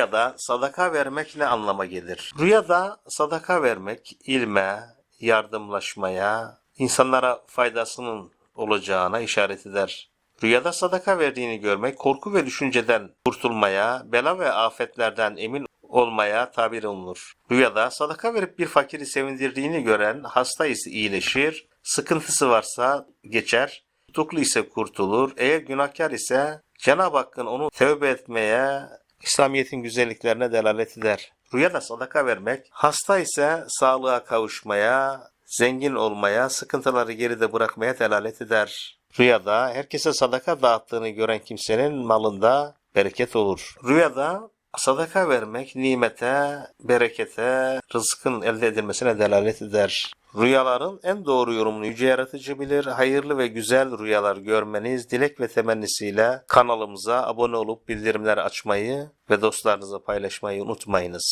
Rüyada sadaka vermek ne anlama gelir? Rüyada sadaka vermek ilme, yardımlaşmaya, insanlara faydasının olacağına işaret eder. Rüyada sadaka verdiğini görmek korku ve düşünceden kurtulmaya, bela ve afetlerden emin olmaya tabir olunur. Rüyada sadaka verip bir fakiri sevindirdiğini gören hasta ise iyileşir, sıkıntısı varsa geçer, tutuklu ise kurtulur, eğer günahkar ise Cenab-ı Hakk'ın onu tövbe etmeye, İslamiyet'in güzelliklerine delalet eder. Rüyada sadaka vermek, hasta ise sağlığa kavuşmaya, zengin olmaya, sıkıntıları geride bırakmaya delalet eder. Rüyada herkese sadaka dağıttığını gören kimsenin malında bereket olur. Rüyada sadaka vermek nimete, berekete, rızkın elde edilmesine delalet eder. Rüyaların en doğru yorumunu yüce yaratıcı bilir. Hayırlı ve güzel rüyalar görmeniz dilek ve temennisiyle kanalımıza abone olup bildirimleri açmayı ve dostlarınıza paylaşmayı unutmayınız.